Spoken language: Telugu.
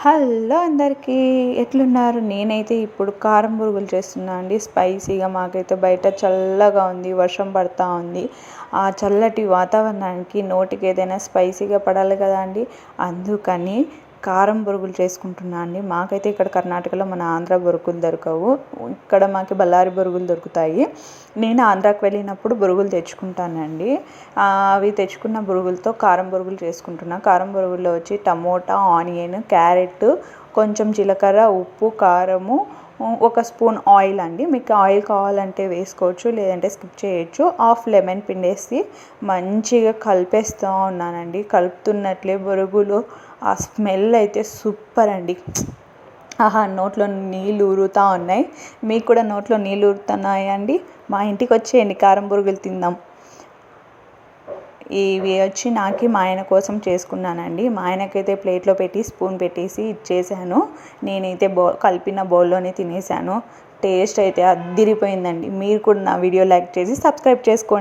హలో అందరికీ ఎట్లున్నారు? నేనైతే ఇప్పుడు కారం పురుగులు చేస్తున్నా అండి. స్పైసీగా మాకైతే బయట చల్లగా ఉంది వర్షం పడతా ఉంది. ఆ చల్లటి వాతావరణానికి నోటికి ఏదైనా స్పైసీగా పడాలి కదా అండి? అందుకని కారం బొరుగులు చేసుకుంటున్నా అండి. మాకైతే ఇక్కడ కర్ణాటకలో మన ఆంధ్ర బొరుగులు దొరకవు. ఇక్కడ మాకు బళ్ళారి బొరుగులు దొరుకుతాయి. నేను ఆంధ్రాకి వెళ్ళినప్పుడు బొరుగులు తెచ్చుకుంటానండి. అవి తెచ్చుకున్న బొరుగులతో కారం బొరుగులు చేసుకుంటున్నా. కారం బొరుగుల్లో వచ్చి టమోటా ఆనియన్ క్యారెట్ కొంచెం జీలకర్ర ఉప్పు కారము ఒక స్పూన్ ఆయిల్ అండి. మీకు ఆయిల్ కావాలంటే వేసుకోవచ్చు లేదంటే స్కిప్ చేయొచ్చు. హాఫ్ లెమన్ పిండేసి మంచిగా కలిపేస్తూ ఉన్నానండి. కలుపుతున్నట్లే బొరుగులు. ఆ స్మెల్ అయితే సూపర్ అండి. ఆహా నోట్లో నీళ్ళు ఊరుతూ ఉన్నాయి. మీకు కూడా నోట్లో నీళ్ళు ఊరుతున్నాయా అండి? మా ఇంటికి వచ్చేయండి. కారం బొరుగులు తిందాం. ఇవి వచ్చి నాకి మా ఆయన కోసం చేసుకున్నానండి. మా ఆయనకైతే ప్లేట్లో పెట్టి స్పూన్ పెట్టేసి ఇచ్చేసాను. నేనైతే బౌ కలిపిన బౌల్లోనే తినేసాను. టేస్ట్ అయితే అద్దిరిపోయిందండి మీరు కూడా నా వీడియో లైక్ చేసి సబ్స్క్రైబ్ చేసుకోండి.